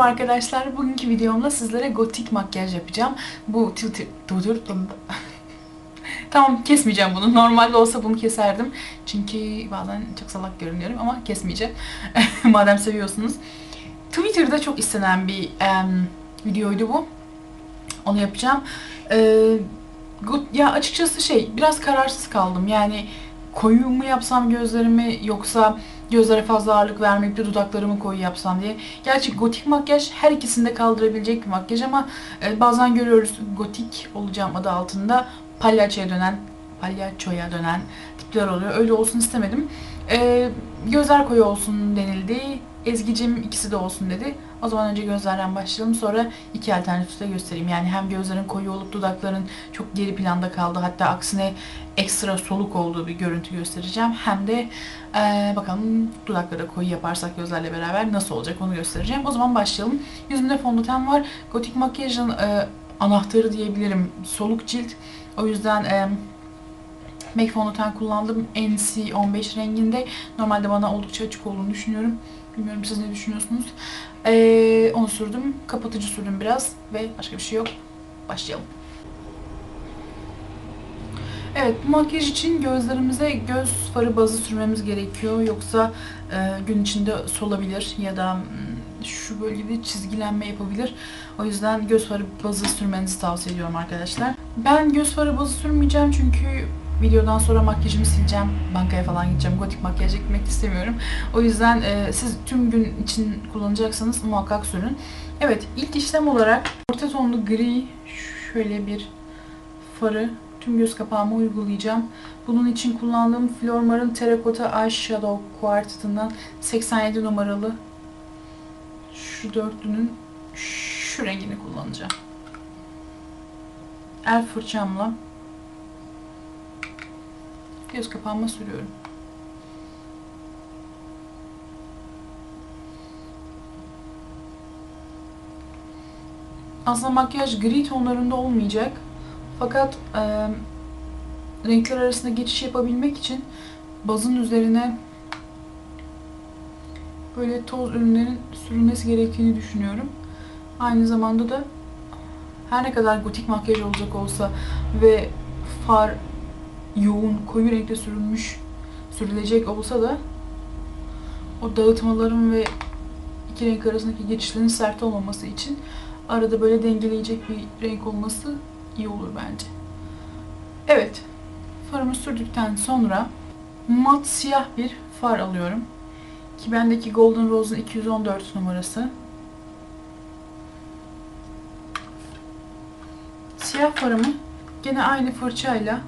Merhaba arkadaşlar. Bugünkü videomda sizlere gotik makyaj yapacağım. Bu Twitter... tamam kesmeyeceğim bunu. Normalde olsa bunu keserdim. Çünkü bazen çok salak görünüyorum ama kesmeyeceğim. Madem seviyorsunuz. Twitter'da çok istenen bir em, videoydu bu. Onu yapacağım. Ee, good- ya açıkçası şey biraz kararsız kaldım. Yani koyu mu yapsam gözlerimi yoksa gözlere fazla ağırlık vermeyip de dudaklarımı koyu yapsam diye. Gerçi gotik makyaj her ikisini de kaldırabilecek bir makyaj ama e, bazen görüyoruz gotik olacağım adı altında palyaçoya dönen palyaçoya dönen tipler oluyor. Öyle olsun istemedim. E, gözler koyu olsun denildi. Ezgi'cim ikisi de olsun dedi. O zaman önce gözlerden başlayalım. Sonra iki alternatif de göstereyim. Yani hem gözlerin koyu olup dudakların çok geri planda kaldı. Hatta aksine ekstra soluk olduğu bir görüntü göstereceğim. Hem de ee, bakalım dudakları koyu yaparsak gözlerle beraber nasıl olacak onu göstereceğim. O zaman başlayalım. Yüzümde fondöten var. Gotik makyajın e, anahtarı diyebilirim. Soluk cilt. O yüzden e, MAC fondöten kullandım. NC15 renginde. Normalde bana oldukça açık olduğunu düşünüyorum. Bilmiyorum siz ne düşünüyorsunuz. Ee, onu sürdüm. Kapatıcı sürdüm biraz. Ve başka bir şey yok. Başlayalım. Evet, bu makyaj için gözlerimize göz farı bazı sürmemiz gerekiyor. Yoksa e, gün içinde solabilir ya da mm, şu bölgede çizgilenme yapabilir. O yüzden göz farı bazı sürmenizi tavsiye ediyorum arkadaşlar. Ben göz farı bazı sürmeyeceğim çünkü videodan sonra makyajımı sileceğim. Bankaya falan gideceğim. Gotik makyaj gitmek istemiyorum. O yüzden e, siz tüm gün için kullanacaksanız muhakkak sürün. Evet, ilk işlem olarak orta tonlu gri şöyle bir farı tüm göz kapağıma uygulayacağım. Bunun için kullandığım Flormar'ın Terracotta Eyeshadow Quartet'ından 87 numaralı şu dörtlünün şu rengini kullanacağım. El fırçamla göz kapağıma sürüyorum. Aslında makyaj gri tonlarında olmayacak. Fakat e, renkler arasında geçiş yapabilmek için bazın üzerine böyle toz ürünlerin sürülmesi gerektiğini düşünüyorum. Aynı zamanda da her ne kadar gotik makyaj olacak olsa ve far yoğun, koyu renkte sürülmüş, sürülecek olsa da o dağıtmaların ve iki renk arasındaki geçişlerin sert olmaması için arada böyle dengeleyecek bir renk olması iyi olur bence. Evet. Farımı sürdükten sonra mat siyah bir far alıyorum. Ki bendeki Golden Rose'un 214 numarası. Siyah farımı gene aynı fırçayla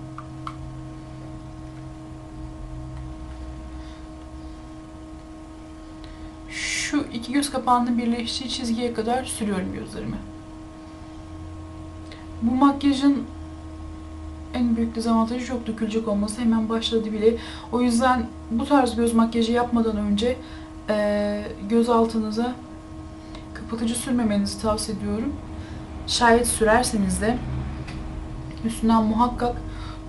şu iki göz kapağının birleştiği çizgiye kadar sürüyorum gözlerimi. Bu makyajın en büyük dezavantajı çok dökülecek olması. Hemen başladı bile. O yüzden bu tarz göz makyajı yapmadan önce e, göz altınıza kapatıcı sürmemenizi tavsiye ediyorum. Şayet sürerseniz de üstünden muhakkak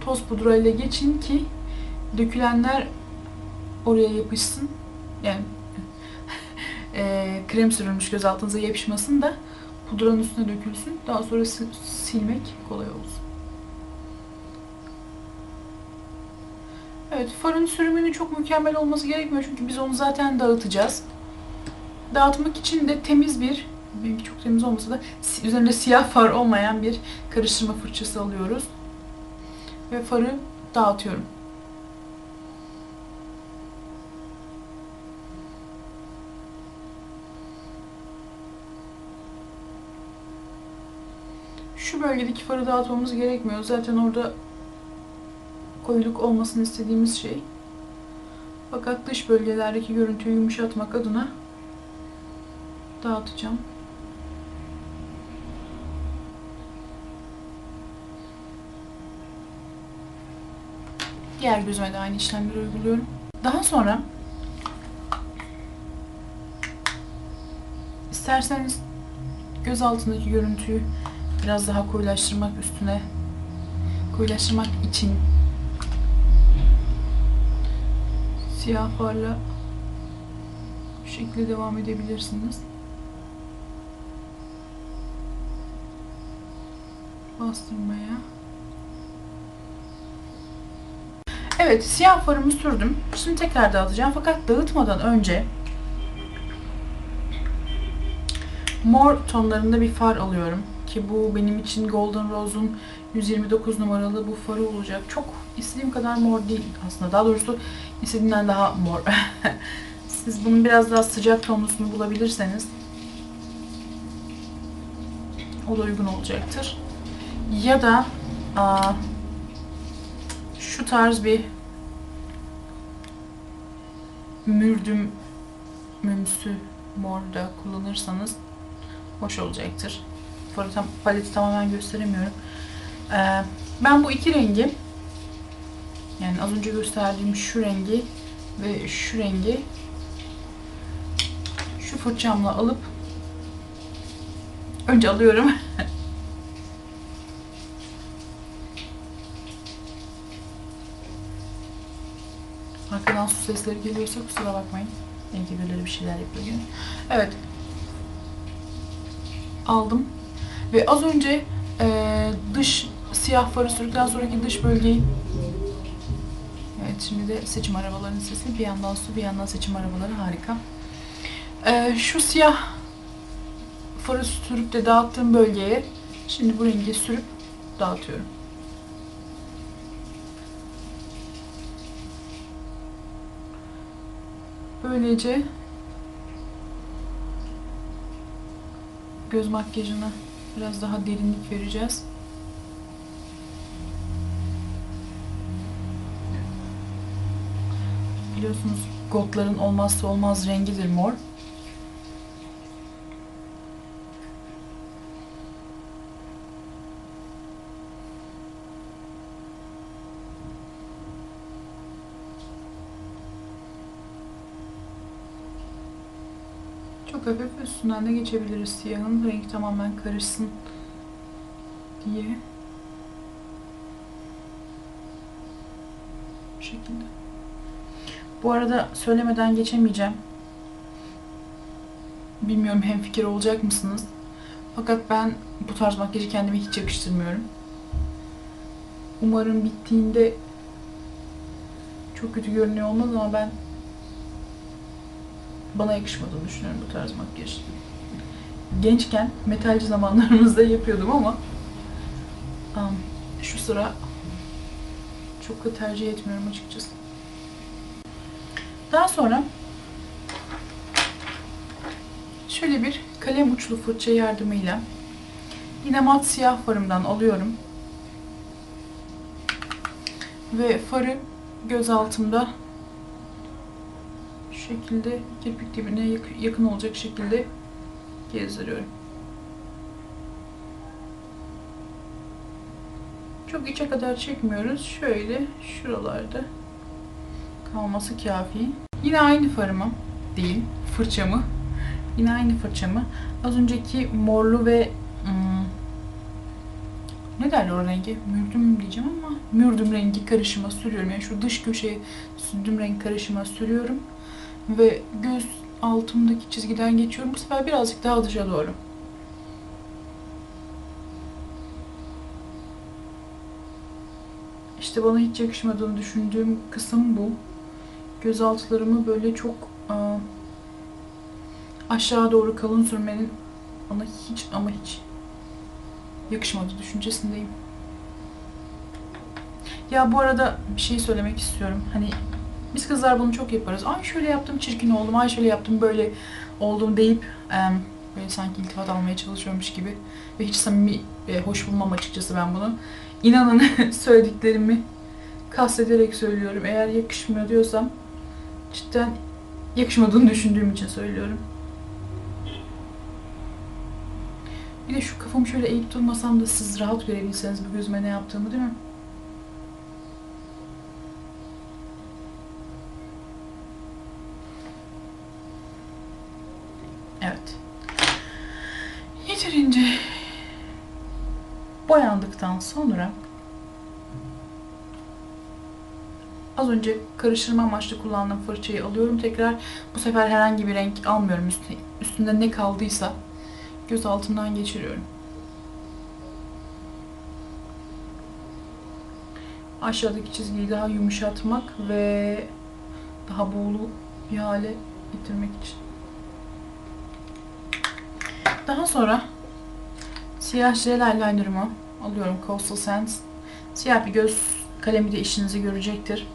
toz pudra ile geçin ki dökülenler oraya yapışsın. Yani krem sürülmüş göz altınıza yapışmasın da pudranın üstüne dökülsün. Daha sonra silmek kolay olsun. Evet, farın sürümünün çok mükemmel olması gerekmiyor çünkü biz onu zaten dağıtacağız. Dağıtmak için de temiz bir, benimki çok temiz olmasa da üzerinde siyah far olmayan bir karıştırma fırçası alıyoruz. Ve farı dağıtıyorum. Bölgedeki farı dağıtmamız gerekmiyor. Zaten orada koyuluk olmasını istediğimiz şey. Fakat dış bölgelerdeki görüntüyü yumuşatmak adına dağıtacağım. Diğer gözüme de aynı işlemleri uyguluyorum. Daha sonra isterseniz göz altındaki görüntüyü biraz daha koyulaştırmak üstüne koyulaştırmak için siyah farla bu şekilde devam edebilirsiniz. Bastırmaya. Evet siyah farımı sürdüm. Şimdi tekrar dağıtacağım fakat dağıtmadan önce mor tonlarında bir far alıyorum. Ki bu benim için Golden Rose'un 129 numaralı bu farı olacak. Çok istediğim kadar mor değil aslında. Daha doğrusu istediğimden daha mor. Siz bunun biraz daha sıcak tonlusunu bulabilirseniz o da uygun olacaktır. Ya da aa, şu tarz bir mürdüm mümsü mor da kullanırsanız hoş olacaktır. Paleti tamamen gösteremiyorum. Ee, ben bu iki rengi yani az önce gösterdiğim şu rengi ve şu rengi şu fırçamla alıp önce alıyorum. Arkadan su sesleri geliyorsa kusura bakmayın. Belki birileri bir şeyler yapıyor. Evet. Aldım. Ve az önce e, dış siyah farı sürdükten sonraki dış bölgeyi Evet şimdi de seçim arabalarının sesi. Bir yandan su bir yandan seçim arabaları harika. E, şu siyah farı sürüp de dağıttığım bölgeye şimdi bu rengi sürüp dağıtıyorum. Böylece göz makyajına biraz daha derinlik vereceğiz. Biliyorsunuz goldların olmazsa olmaz rengidir mor. Çok hafif üstünden de geçebiliriz siyahın. Renk tamamen karışsın diye. Bu şekilde. Bu arada söylemeden geçemeyeceğim. Bilmiyorum hemfikir olacak mısınız? Fakat ben bu tarz makyajı kendime hiç yakıştırmıyorum. Umarım bittiğinde çok kötü görünüyor olmaz ama ben bana yakışmadığını düşünüyorum bu tarz makyaj. Gençken metalci zamanlarımızda yapıyordum ama um, şu sıra çok da tercih etmiyorum açıkçası. Daha sonra şöyle bir kalem uçlu fırça yardımıyla yine mat siyah farımdan alıyorum. Ve farı göz altımda şekilde kirpik dibine yakın olacak şekilde gezdiriyorum. Çok içe kadar çekmiyoruz. Şöyle şuralarda kalması kafi. Yine aynı farımı değil, fırçamı. Yine aynı fırçamı. Az önceki morlu ve hmm, ne derler o rengi? Mürdüm diyeceğim ama mürdüm rengi karışıma sürüyorum. Yani şu dış köşeye sürdüm renk karışıma sürüyorum. Ve göz altımdaki çizgiden geçiyorum. Bu sefer birazcık daha dışa doğru. İşte bana hiç yakışmadığını düşündüğüm kısım bu. Göz altlarımı böyle çok aa, aşağı doğru kalın sürmenin bana hiç ama hiç yakışmadı düşüncesindeyim. Ya bu arada bir şey söylemek istiyorum. Hani biz kızlar bunu çok yaparız. Ay şöyle yaptım çirkin oldum, ay şöyle yaptım böyle oldum deyip böyle sanki iltifat almaya çalışıyormuş gibi. Ve hiç samimi ve hoş bulmam açıkçası ben bunu. İnanın söylediklerimi kastederek söylüyorum. Eğer yakışmıyor diyorsam cidden yakışmadığını düşündüğüm için söylüyorum. Bir de şu kafamı şöyle eğip durmasam da siz rahat görebilseniz bu gözüme ne yaptığımı değil mi? Evet. Yeterince boyandıktan sonra az önce karıştırma amaçlı kullandığım fırçayı alıyorum. Tekrar bu sefer herhangi bir renk almıyorum. Üstünde, üstünde ne kaldıysa göz altından geçiriyorum. aşağıdaki çizgiyi daha yumuşatmak ve daha buğulu bir hale getirmek için. Daha sonra siyah jel eyelinerımı alıyorum Coastal Sands. Siyah bir göz kalemi de işinizi görecektir.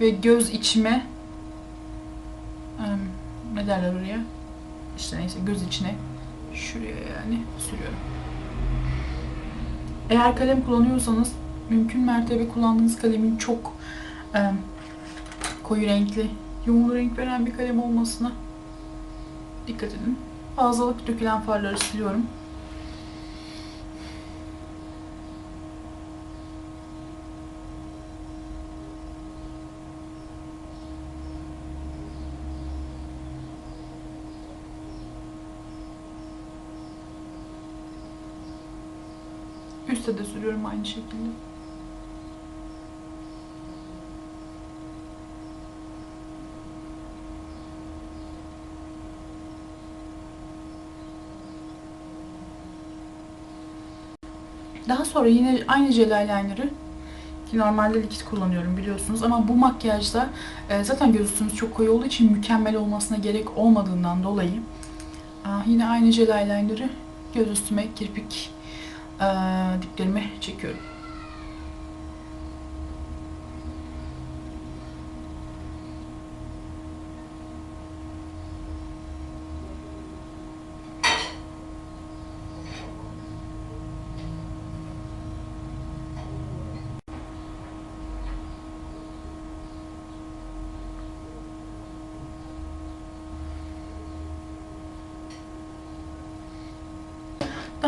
Ve göz içime em, ne derler oraya? İşte neyse göz içine şuraya yani sürüyorum. Eğer kalem kullanıyorsanız mümkün mertebe kullandığınız kalemin çok koyu renkli, yoğun renk veren bir kalem olmasına dikkat edin. Fazlalık dökülen farları siliyorum. Üste de sürüyorum aynı şekilde. Daha sonra yine aynı jel eyeliner'ı ki normalde likit kullanıyorum biliyorsunuz ama bu makyajda e, zaten göz üstümüz çok koyu olduğu için mükemmel olmasına gerek olmadığından dolayı aa, yine aynı jel eyeliner'ı göz üstüme kirpik e, diplerime çekiyorum.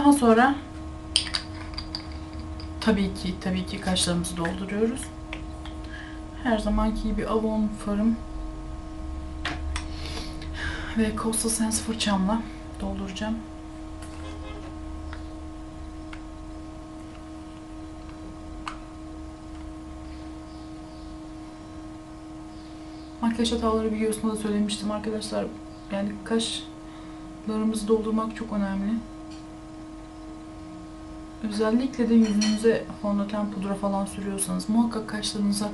Daha sonra tabii ki tabii ki kaşlarımızı dolduruyoruz. Her zamanki gibi Avon farım ve Coastal Sense fırçamla dolduracağım. Makyaj hataları videosunda da söylemiştim arkadaşlar. Yani kaşlarımızı doldurmak çok önemli. Özellikle de yüzünüze fondöten pudra falan sürüyorsanız muhakkak kaşlarınıza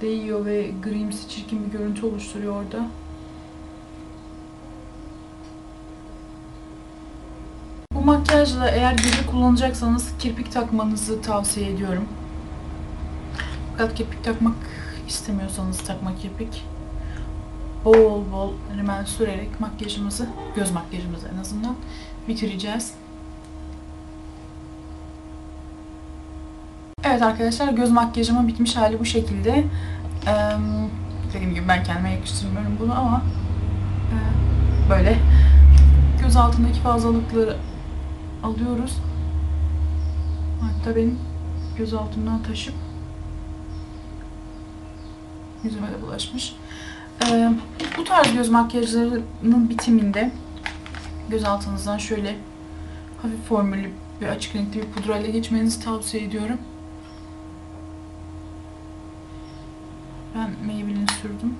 değiyor ve grimsi çirkin bir görüntü oluşturuyor orada. Bu makyajla eğer gece kullanacaksanız kirpik takmanızı tavsiye ediyorum. Fakat kirpik takmak istemiyorsanız takma kirpik bol bol rimel sürerek makyajımızı, göz makyajımızı en azından bitireceğiz. Evet arkadaşlar göz makyajımın bitmiş hali bu şekilde. Ee, dediğim gibi ben kendime yakıştırmıyorum bunu ama e, böyle göz altındaki fazlalıkları alıyoruz. Hatta benim göz altından taşıp yüzüme de bulaşmış. Ee, bu tarz göz makyajlarının bitiminde göz altınızdan şöyle hafif formülü bir açık renkli bir pudrayla geçmenizi tavsiye ediyorum. Ben Maybelline sürdüm.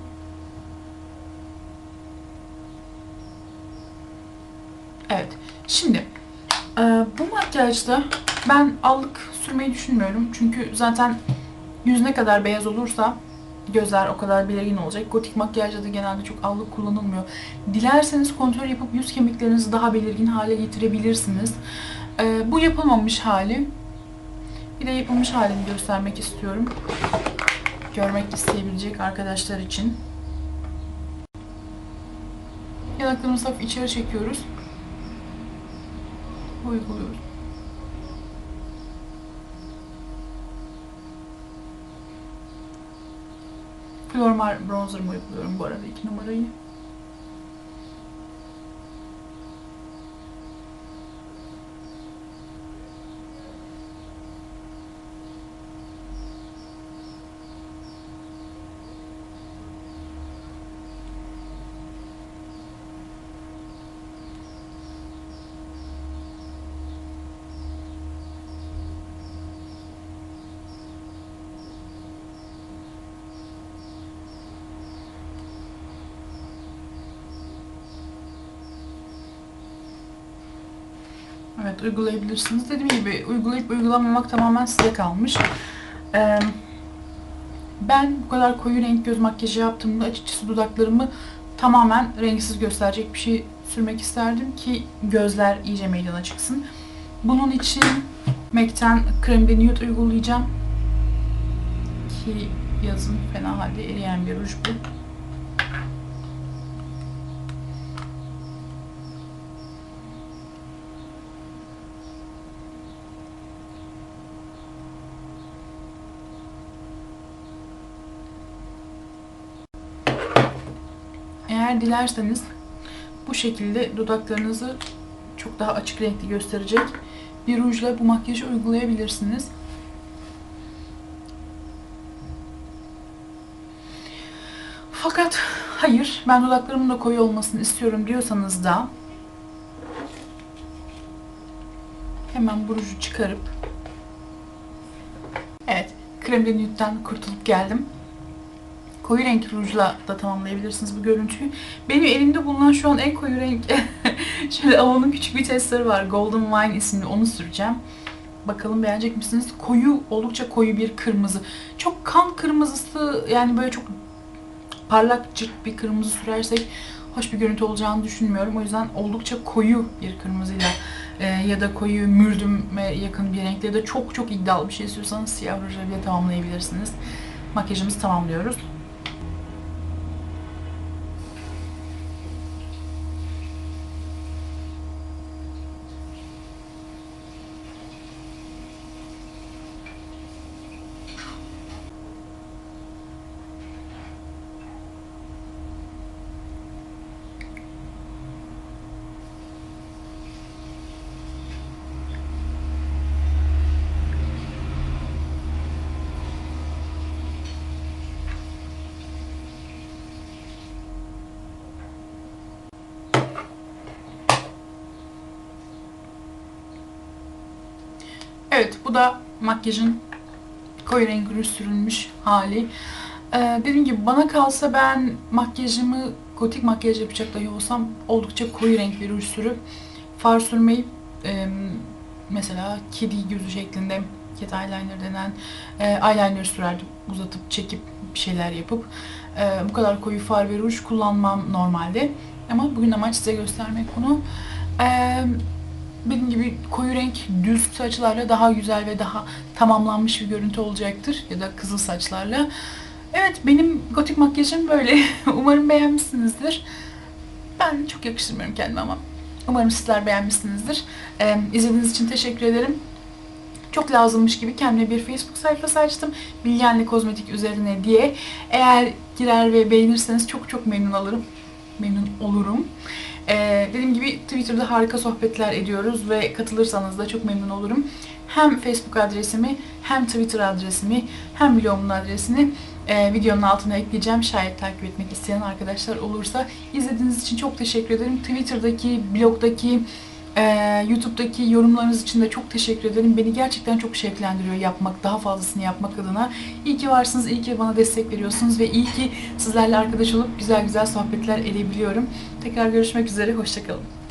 Evet. Şimdi e, bu makyajda ben allık sürmeyi düşünmüyorum. Çünkü zaten yüz ne kadar beyaz olursa gözler o kadar belirgin olacak. Gotik makyajda da genelde çok allık kullanılmıyor. Dilerseniz kontrol yapıp yüz kemiklerinizi daha belirgin hale getirebilirsiniz. E, bu yapılmamış hali. Bir de yapılmış halini göstermek istiyorum görmek isteyebilecek arkadaşlar için. Yanaklarımızı hafif içeri çekiyoruz. Uyguluyoruz. Flormar bronzer'ımı uyguluyorum bu arada iki numarayı. Evet uygulayabilirsiniz. Dediğim gibi uygulayıp uygulamamak tamamen size kalmış. Ee, ben bu kadar koyu renk göz makyajı yaptığımda açıkçası dudaklarımı tamamen renksiz gösterecek bir şey sürmek isterdim ki gözler iyice meydana çıksın. Bunun için MAC'ten krem de nude uygulayacağım. Ki yazın fena halde eriyen bir ruj bu. Dilerseniz bu şekilde dudaklarınızı çok daha açık renkli gösterecek bir rujla bu makyajı uygulayabilirsiniz. Fakat hayır ben dudaklarımın da koyu olmasını istiyorum diyorsanız da hemen bu ruju çıkarıp evet krem de nude'den kurtulup geldim koyu renk rujla da tamamlayabilirsiniz bu görüntüyü. Benim elimde bulunan şu an en koyu renk şöyle Avon'un küçük bir testleri var. Golden Wine isimli onu süreceğim. Bakalım beğenecek misiniz? Koyu, oldukça koyu bir kırmızı. Çok kan kırmızısı yani böyle çok parlak cırt bir kırmızı sürersek hoş bir görüntü olacağını düşünmüyorum. O yüzden oldukça koyu bir kırmızıyla e, ya da koyu mürdüme yakın bir renkle ya da çok çok iddialı bir şey istiyorsanız siyah rujla bile tamamlayabilirsiniz. Makyajımızı tamamlıyoruz. Evet bu da makyajın koyu ruj sürülmüş hali. Ee, dediğim gibi bana kalsa ben makyajımı gotik makyaj yapacak dahi olsam oldukça koyu renk bir ruj sürüp far sürmeyi e, mesela kedi gözü şeklinde cat eyeliner denen e, eyeliner sürerdim. Uzatıp çekip bir şeyler yapıp. E, bu kadar koyu far ve ruj kullanmam normalde. Ama bugün amaç size göstermek bunu. Eee benim gibi koyu renk düz saçlarla daha güzel ve daha tamamlanmış bir görüntü olacaktır. Ya da kızıl saçlarla. Evet benim gotik makyajım böyle. Umarım beğenmişsinizdir. Ben çok yakıştırmıyorum kendime ama umarım sizler beğenmişsinizdir. Ee, izlediğiniz için teşekkür ederim. Çok lazımmış gibi kendime bir Facebook sayfası açtım. Bilgenli kozmetik üzerine diye. Eğer girer ve beğenirseniz çok çok memnun olurum. Memnun olurum. Ee, dediğim gibi Twitter'da harika sohbetler ediyoruz ve katılırsanız da çok memnun olurum. Hem Facebook adresimi, hem Twitter adresimi, hem blogumun adresini e, videonun altına ekleyeceğim. Şayet takip etmek isteyen arkadaşlar olursa. izlediğiniz için çok teşekkür ederim. Twitter'daki, blogdaki, e, YouTube'daki yorumlarınız için de çok teşekkür ederim. Beni gerçekten çok şevklendiriyor yapmak, daha fazlasını yapmak adına. İyi ki varsınız, iyi ki bana destek veriyorsunuz ve iyi ki sizlerle arkadaş olup güzel güzel sohbetler edebiliyorum. Tekrar görüşmek üzere, hoşçakalın.